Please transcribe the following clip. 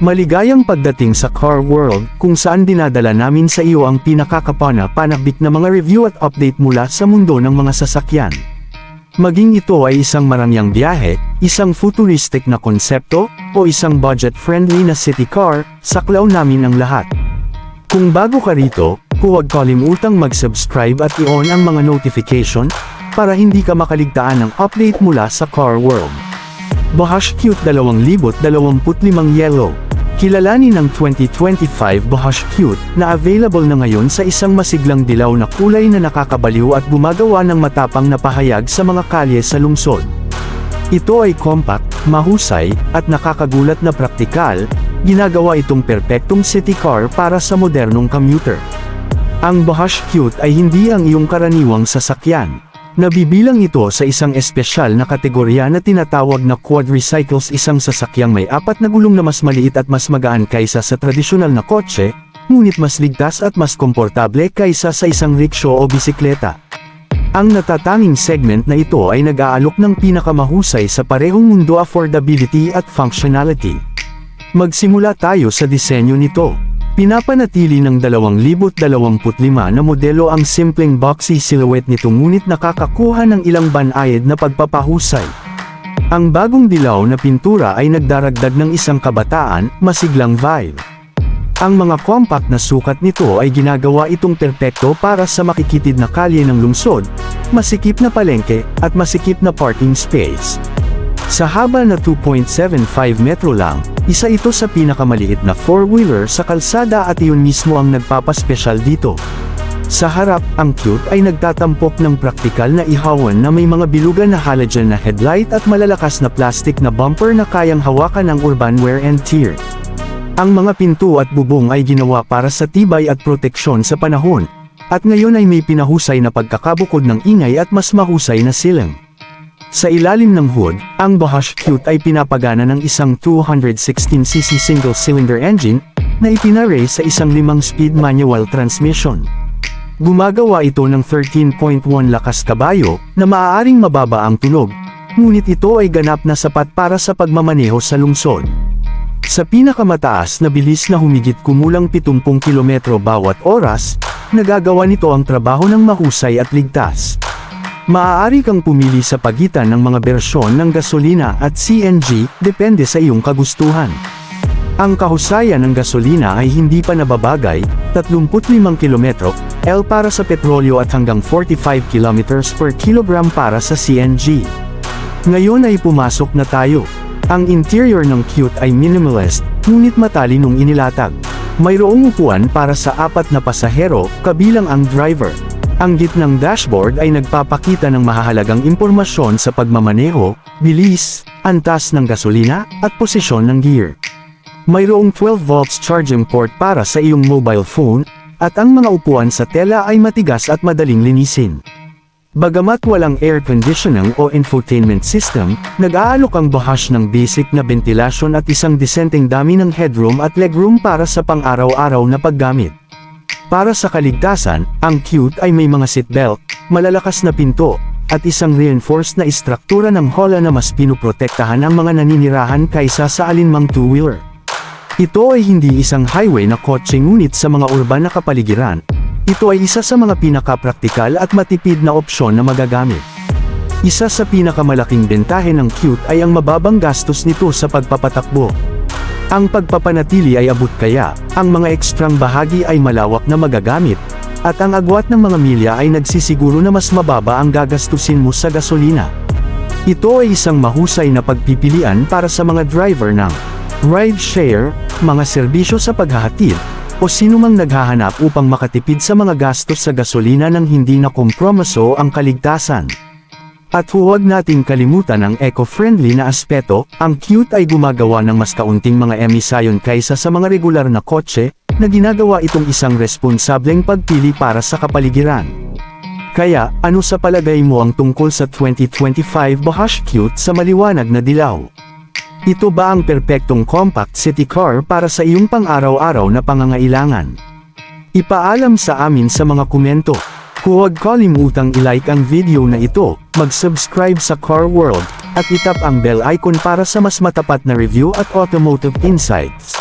Maligayang pagdating sa Car World, kung saan dinadala namin sa iyo ang pinakakapana-panabik na mga review at update mula sa mundo ng mga sasakyan. Maging ito ay isang marangyang biyahe, isang futuristic na konsepto, o isang budget-friendly na city car, saklaw namin ang lahat. Kung bago ka rito, huwag kalimutang mag-subscribe at i-on ang mga notification, para hindi ka makaligtaan ng update mula sa Car World. Bohash Cute 2025 Yellow Kilalanin ang 2025 Bohash Cute na available na ngayon sa isang masiglang dilaw na kulay na nakakabaliw at gumagawa ng matapang na pahayag sa mga kalye sa lungsod. Ito ay compact, mahusay, at nakakagulat na praktikal, ginagawa itong perpektong city car para sa modernong commuter. Ang Bohash Cute ay hindi ang iyong karaniwang sasakyan. Nabibilang ito sa isang espesyal na kategorya na tinatawag na quadricycles isang sasakyang may apat na gulong na mas maliit at mas magaan kaysa sa tradisyonal na kotse, ngunit mas ligtas at mas komportable kaysa sa isang rickshaw o bisikleta. Ang natatanging segment na ito ay nag-aalok ng pinakamahusay sa parehong mundo affordability at functionality. Magsimula tayo sa disenyo nito. Pinapanatili ng 2025 na modelo ang simpleng boxy silhouette nito ngunit nakakakuha ng ilang banayad na pagpapahusay. Ang bagong dilaw na pintura ay nagdaragdag ng isang kabataan, masiglang vibe. Ang mga compact na sukat nito ay ginagawa itong perpekto para sa makikitid na kalye ng lungsod, masikip na palengke, at masikip na parking space. Sa haba na 2.75 metro lang, isa ito sa pinakamaliit na four-wheeler sa kalsada at iyon mismo ang nagpapaspesyal dito. Sa harap, ang cute ay nagtatampok ng praktikal na ihawan na may mga bilugan na halogen na headlight at malalakas na plastic na bumper na kayang hawakan ng urban wear and tear. Ang mga pinto at bubong ay ginawa para sa tibay at proteksyon sa panahon, at ngayon ay may pinahusay na pagkakabukod ng ingay at mas mahusay na silang. Sa ilalim ng hood, ang Bohash Cute ay pinapagana ng isang 216cc single-cylinder engine na ipinare sa isang 5-speed manual transmission. Gumagawa ito ng 13.1 lakas kabayo na maaaring mababa ang tunog, ngunit ito ay ganap na sapat para sa pagmamaneho sa lungsod. Sa pinakamataas na bilis na humigit kumulang 70 km bawat oras, nagagawa nito ang trabaho ng mahusay at ligtas. Maaari kang pumili sa pagitan ng mga bersyon ng gasolina at CNG, depende sa iyong kagustuhan. Ang kahusayan ng gasolina ay hindi pa nababagay, 35 km, L para sa petrolyo at hanggang 45 km per kilogram para sa CNG. Ngayon ay pumasok na tayo. Ang interior ng Cute ay minimalist, ngunit matalinong inilatag. Mayroong upuan para sa apat na pasahero, kabilang ang driver. Ang gitnang dashboard ay nagpapakita ng mahahalagang impormasyon sa pagmamaneho, bilis, antas ng gasolina, at posisyon ng gear. Mayroong 12 volts charging port para sa iyong mobile phone, at ang mga upuan sa tela ay matigas at madaling linisin. Bagamat walang air conditioning o infotainment system, nag-aalok ang Bohash ng basic na ventilasyon at isang disenteng dami ng headroom at legroom para sa pang-araw-araw na paggamit. Para sa kaligtasan, ang Cute ay may mga seatbelt, malalakas na pinto, at isang reinforced na istruktura ng hola na mas pinuprotektahan ang mga naninirahan kaysa sa alinmang two-wheeler. Ito ay hindi isang highway na kotse ngunit sa mga urban na kapaligiran. Ito ay isa sa mga pinakapraktikal at matipid na opsyon na magagamit. Isa sa pinakamalaking bentahe ng Cute ay ang mababang gastos nito sa pagpapatakbo. Ang pagpapanatili ay abot kaya, ang mga ekstrang bahagi ay malawak na magagamit, at ang agwat ng mga milya ay nagsisiguro na mas mababa ang gagastusin mo sa gasolina. Ito ay isang mahusay na pagpipilian para sa mga driver ng ride-share, mga serbisyo sa paghahatid, o sinumang naghahanap upang makatipid sa mga gastos sa gasolina nang hindi na kompromiso ang kaligtasan. At huwag nating kalimutan ang eco-friendly na aspeto, ang cute ay gumagawa ng mas kaunting mga emisayon kaysa sa mga regular na kotse, na ginagawa itong isang responsableng pagpili para sa kapaligiran. Kaya, ano sa palagay mo ang tungkol sa 2025 Bohash Cute sa maliwanag na dilaw? Ito ba ang perpektong compact city car para sa iyong pang-araw-araw na pangangailangan? Ipaalam sa amin sa mga komento. Huwag kalimutang i-like ang video na ito, mag-subscribe sa Car World, at itap ang bell icon para sa mas matapat na review at automotive insights.